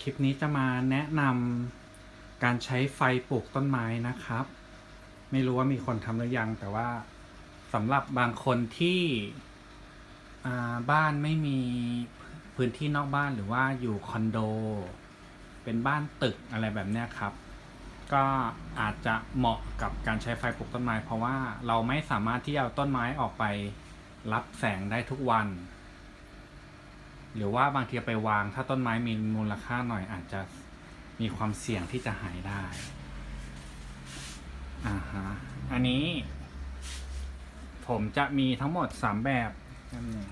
คลิปนี้จะมาแนะนำการใช้ไฟปลูกต้นไม้นะครับ ไม่รู้ว่ามีคนทำหรือยัง แต่ว่าสำหรับบางคนที่บ้านไม่มีพื้นที่นอกบ้านหรือว่าอยู่คอนโด เป็นบ้านตึกอะไรแบบนี้ครับ ก็อาจจะเหมาะกับการใช้ไฟปลูกต้นไม้ เพราะว่าเราไม่สามารถที่จะเอาต้นไม้ออกไปรับแสงได้ทุกวัน หรือว่าบางทีไปวางถ้าต้นไม้มีมูลค่าหน่อยอาจจะมีความเสี่ยงที่จะหายได้อ่าฮะอันนี้ ผมจะมีทั้งหมดสามแบบนั่นเอง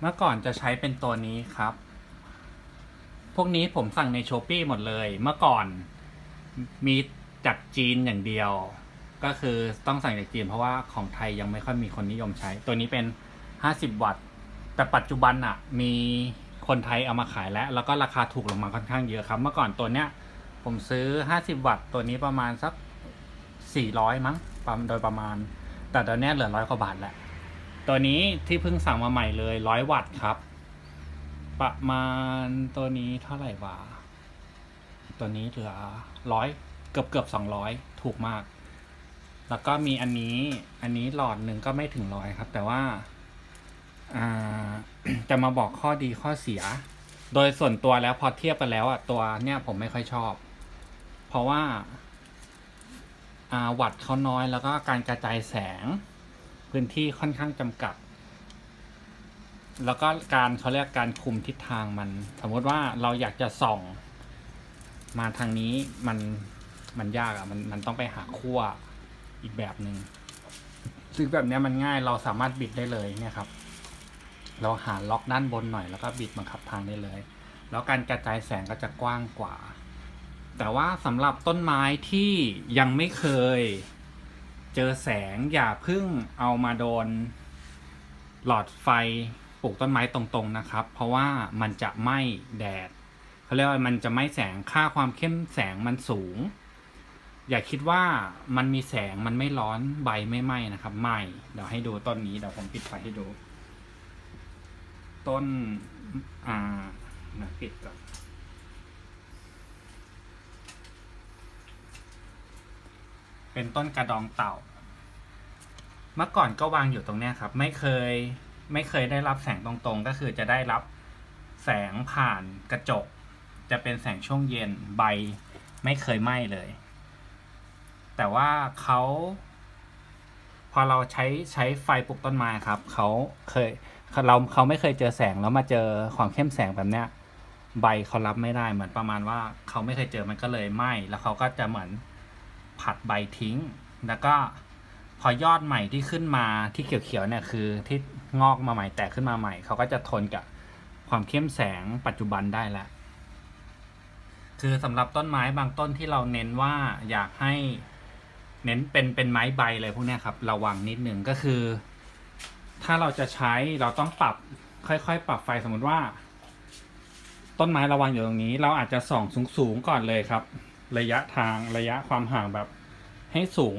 เมื่อก่อนจะใช้เป็นตัวนี้ครับ พวกนี้ผมสั่งในช้อปปีหมดเลย เมื่อก่อนมีจากจีนอย่างเดียว ก็คือต้องสั่งจากจีนเพราะว่าของไทยยังไม่ค่อยมีคนนิยมใช้ ตัวนี้เป็น 50 วัตต์ แต่ปัจจุบันอะมีคนไทยเอามาขายแล้ว แล้วก็ราคาถูกลงมาค่อนข้างเยอะครับ เมื่อก่อนตัวเนี้ย ผมซื้อ 50 วัตต์ ตัวนี้ประมาณสัก 400 มั้งประมาณโดยประมาณ แต่ตอนนี้เหลือร้อยกว่าบาทแหละตัวนี้ที่เพิ่งสั่งมาใหม่เลย100วัตต์ครับ ประมาณตัวนี้เท่าไหร่วะตัวนี้เหลือร้อยเกือบเกือบสองร้อยถูกมาก แล้วก็มีอันนี้ อันนี้หลอดหนึ่งก็ไม่ถึงร้อยครับ แต่ว่า จะมาบอกข้อดีข้อเสีย โดยส่วนตัวแล้วพอเทียบกันแล้วอะตัวเนี่ยผมไม่ค่อยชอบ เพราะว่าอ่าวัตต์เขาน้อยแล้วก็การกระจายแสง พื้นที่ค่อนข้างจำกัด แล้วก็การเขาเรียกการคุมทิศทางมัน สมมติว่าเราอยากจะส่อง มาทางนี้มันมันยากอะ่ะมันมันต้องไปหาขั้วอีกแบบหนึง่งซึ่งแบบนี้มันง่ายเราสามารถบิดได้เลยเนี่ยครับ เราหาล็อกด้านบนหน่อยแล้วก็บิดบังคับทางได้เลย แล้วการกระจายแสงก็จะกว้างกว่า แต่ว่าสำหรับต้นไม้ที่ยังไม่เคย เจอแสงอย่าเพึ่งเอามาโดน หลอดไฟปลูกต้นไม้ตรงๆนะครับ เพราะว่ามันจะไหม้แดดเขาเรียกว่ามันจะไหม้แสงค่าความเข้มแสงมันสูง อย่าคิดว่ามันมีแสงมันไม่ร้อนใบไม่ไหม้นะครับไหม้เดี๋ยวให้ดูต้นนี้เดี๋ยวผมปิดไฟให้ดู ต้นอ่านะปิดก่อนเป็นต้นกระดองเต่า เมื่อก่อนก็วางอยู่ตรงเนี้ยครับ ไม่เคยไม่เคยได้รับแสงตรงๆ ก็คือจะได้รับแสงผ่านกระจก จะเป็นแสงช่วงเย็นใบไม่เคยไหม้เลย แต่ว่าเขาพอเราใช้ใช้ไฟปลูกต้นไม้ครับ เขาเคย เราเขาไม่เคยเจอแสงแล้วมาเจอความเข้มแสงแบบเนี้ย ใบเขารับไม่ได้เหมือนประมาณว่าเขาไม่เคยเจอมันก็เลยไหม้แล้วเขาก็จะเหมือนผัดใบทิ้ง แล้วก็พอยอดใหม่ที่ขึ้นมาที่เขียวๆเนี่ยคือที่งอกมาใหม่แตกขึ้นมาใหม่ เขาก็จะทนกับความเข้มแสงปัจจุบันได้แล้วคือสำหรับต้นไม้บางต้นที่เราเน้นว่าอยากให้เน้นเป็นเป็นไม้ใบเลยพวกนี้ครับ ระวังนิดนึงก็คือ ถ้าเราจะใช้เราต้องปรับค่อยๆ ปรับไฟสมมติว่า ต้นไม้ระวังอยู่ตรงนี้ เราอาจจะส่องสูงๆก่อนเลยครับ ระยะทางระยะความห่างแบบ ให้สูง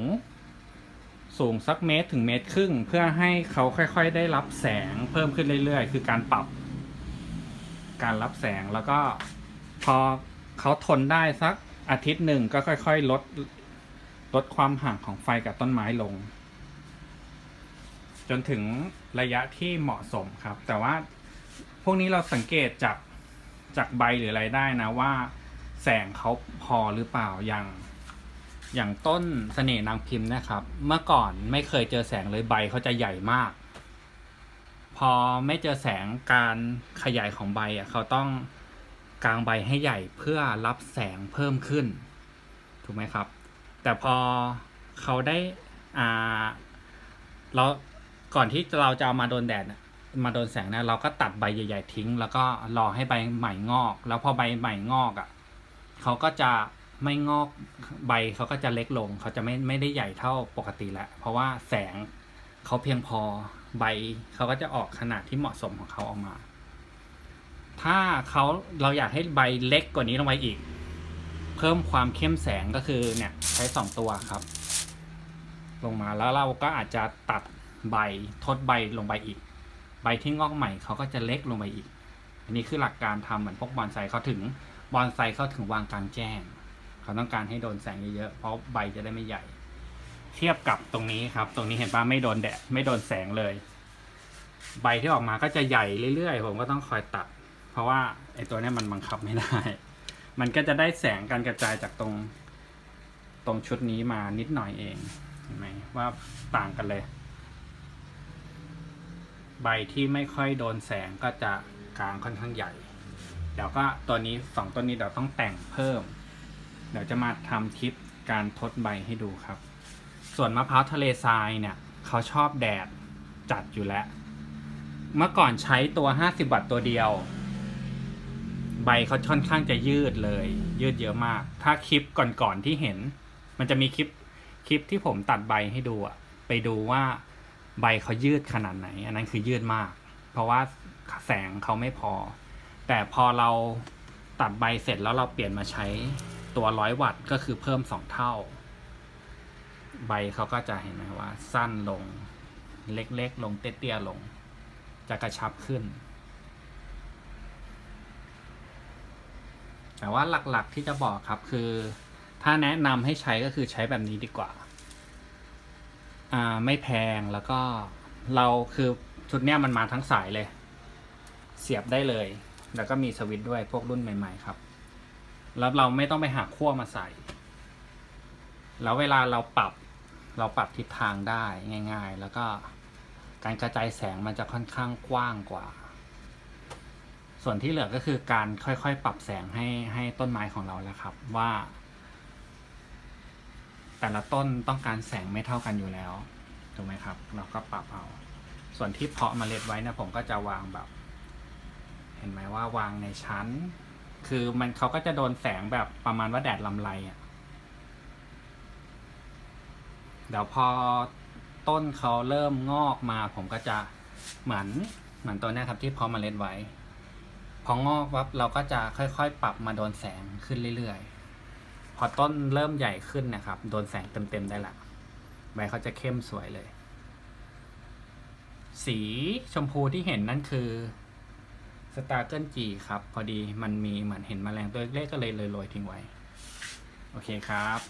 สูงสักเมตรถึงเมตรครึ่ง เพื่อให้เขาค่อยๆ ได้รับแสงเพิ่มขึ้นเรื่อยๆ คือการปรับ การรับแสงแล้วก็พอเขาทนได้สักอาทิตย์หนึ่งก็ค่อย ๆ ลดลดความห่างของไฟกับต้นไม้ลง จนถึงระยะที่เหมาะสมครับ แต่ว่าพวกนี้เราสังเกตจากจากใบหรืออะไรได้นะว่าแสงเขาพอหรือเปล่าอย่างอย่างต้นเสน่ห์นางพิมพ์นะครับ เมื่อก่อนไม่เคยเจอแสงเลยใบเขาจะใหญ่มาก พอไม่เจอแสงการขยายของใบอะเขาต้องกางใบให้ใหญ่เพื่อรับแสงเพิ่มขึ้น ถูกไหมครับ แต่พอเขาได้อ่าเรา ก่อนที่เราจะเอามาโดนแดดมาโดนแสงนะเราก็ตัดใบใหญ่ๆทิ้ง แล้วก็รอให้ใบใหม่งอก แล้วพอใบใหม่งอกอะเขาก็จะไม่งอกใบเขาก็จะเล็กลง เขาจะไม่ไม่ได้ใหญ่เท่าปกติแล้วเพราะว่าแสงเขาเพียงพอใบเขาก็จะออกขนาดที่เหมาะสมของเขาออกมา ถ้าเขาเราอยากให้ใบเล็กกว่านี้ลงไปอีก เพิ่มความเข้มแสงก็คือเนี่ยใช้สองตัวครับ ลงมาแล้วเราก็อาจจะตัด ใบทดใบลงไปอีก ใบที่งอกใหม่เขาก็จะเล็กลงไปอีก อันนี้คือหลักการทำเหมือนพวกบอนไซเขาถึงบอนไซเขาถึงวางกลางแจ้ง เขาต้องการให้โดนแสงเยอะๆเพราะใบจะได้ไม่ใหญ่ เทียบกับตรงนี้ครับ ตรงนี้เห็นปะไม่โดนแดดไม่โดนแสงเลย ใบที่ออกมาก็จะใหญ่เรื่อยๆ ผมก็ต้องคอยตัด เพราะว่าไอ้ตัวนี้มันบังคับไม่ได้ มันก็จะได้แสงการกระจายจากตรงตรงชุดนี้มานิดหน่อยเองเห็นไหมว่าต่างกันเลย ใบที่ไม่ค่อยโดนแสงก็จะกลางค่อนข้างใหญ่ เดี๋ยวก็ตัวนี้สองต้นนี้เดี๋ยวต้องแต่งเพิ่ม เดี๋ยวจะมาทำคลิปการทดใบให้ดูครับ ส่วนมะพร้าวทะเลทรายเนี่ยเขาชอบแดดจัดอยู่แล้ว เมื่อก่อนใช้ตัว 50 วัตต์ตัวเดียว ใบเขาค่อนข้างจะยืดเลย ยืดเยอะมาก ถ้าคลิปก่อนๆที่เห็น มันจะมีคลิปคลิปที่ผมตัดใบให้ดูอะไปดูว่า ใบเขายืดขนาดไหน อันนั้นคือยืดมาก เพราะว่าแสงเขาไม่พอ แต่พอเราตัดใบเสร็จแล้วเราเปลี่ยนมาใช้ตัวร้อยวัตต์ก็คือเพิ่มสองเท่า ใบเขาก็จะเห็นไหมว่า สั้นลงเล็กๆ ลงเตี้ยๆลง จะกระชับขึ้น แต่ว่าหลักๆที่จะบอกครับคือ ถ้าแนะนำให้ใช้ก็คือใช้แบบนี้ดีกว่า อ่าไม่แพงแล้วก็เราคือชุดเนี้ยมันมาทั้งสายเลย เสียบได้เลย แล้วก็มีสวิตช์ด้วยพวกรุ่นใหม่ๆครับ แล้วเราไม่ต้องไปหาขั้วมาใส่ แล้วเวลาเราปรับเราปรับทิศทางได้ง่าย ๆ แล้วก็การกระจายแสงมันจะค่อนข้างกว้างกว่า ส่วนที่เหลือก็คือการค่อยๆ ปรับแสงให้ให้ต้นไม้ของเราแล้วครับ ว่า แต่ละต้นต้องการแสงไม่เท่ากันอยู่แล้วถูกไหมครับ เราก็ปรับเอา ส่วนที่เพาะเมล็ดไว้นะผมก็จะวางแบบ เห็นไหมว่าวางในชั้น คือมันเขาก็จะโดนแสงแบบประมาณว่าแดดลำไรอะเดี๋ยวพอต้นเขาเริ่มงอกมา ผมก็จะเหมือนเหมือนตัวนี้ครับที่เพาะเมล็ดไว้ พองอกปั๊บเราก็จะค่อยๆ ปรับมาโดนแสงขึ้นเรื่อยๆ อต้นเริ่มใหญ่ขึ้นนะครับ โดนแสงเต็มๆได้ละใบเขาจะเข้มสวยเลย สีชมพูที่เห็นนั่นคือสตาร์เกิลจีครับ พอดีมันมีเหมือนเห็นแมลงตัวเล็กๆก็เลยเลยโรยทิ้งไว้ โอเคครับ